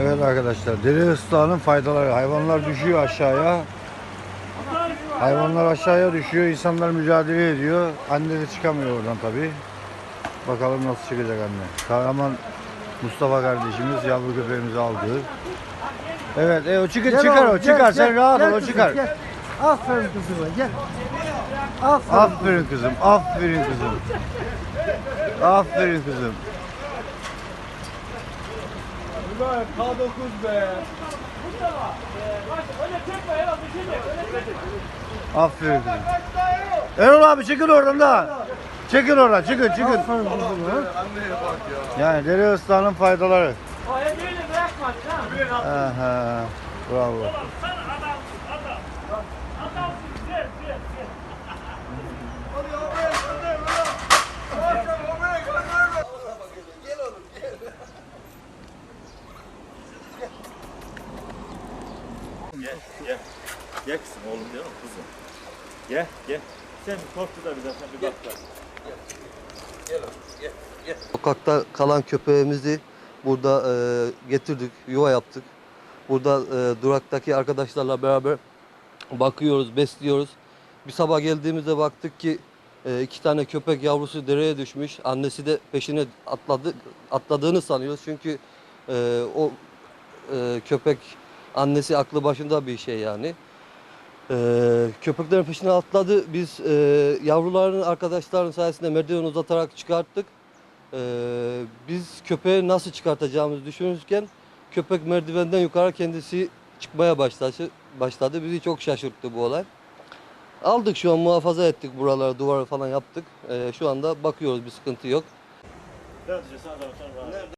Evet arkadaşlar deri ıslahının faydaları. Hayvanlar düşüyor aşağıya. Hayvanlar aşağıya düşüyor. insanlar mücadele ediyor. Anne de çıkamıyor oradan tabi. Bakalım nasıl çıkacak anne. Kahraman Mustafa kardeşimiz yavru köpeğimizi aldı. Evet e, o çıkar, Gel çıkar oğlum, o gel, çıkar sen gel, rahat gel ol o kızım, çıkar. gel. Aferin kızıma gel. Aferin. Aferin kızım aferin kızım. Aferin kızım. K9 be. Aferin. Erol abi çıkın oradan da. Çıkın oradan çıkın çıkın. Yani deri ıslahının faydaları. Oraya birini bırakmadın ha. Aha, bravo. Sen gel, gel, gel. Gel gel. Gel kızım oğlum diyor mu kızım? Gel gel. Sen bir korktu da bir de sen bir bak da. Sokakta kalan köpeğimizi burada e, getirdik, yuva yaptık. Burada e, duraktaki arkadaşlarla beraber bakıyoruz, besliyoruz. Bir sabah geldiğimizde baktık ki e, iki tane köpek yavrusu dereye düşmüş. Annesi de peşine atladı, atladığını sanıyoruz. Çünkü e, o e, köpek annesi aklı başında bir şey yani. Ee, köpeklerin peşine atladı. Biz e, yavruların arkadaşların sayesinde merdiven uzatarak çıkarttık. Ee, biz köpeği nasıl çıkartacağımızı düşünürken köpek merdivenden yukarı kendisi çıkmaya başladı. başladı. Bizi çok şaşırttı bu olay. Aldık şu an muhafaza ettik buraları, duvarı falan yaptık. Ee, şu anda bakıyoruz bir sıkıntı yok. Nerede?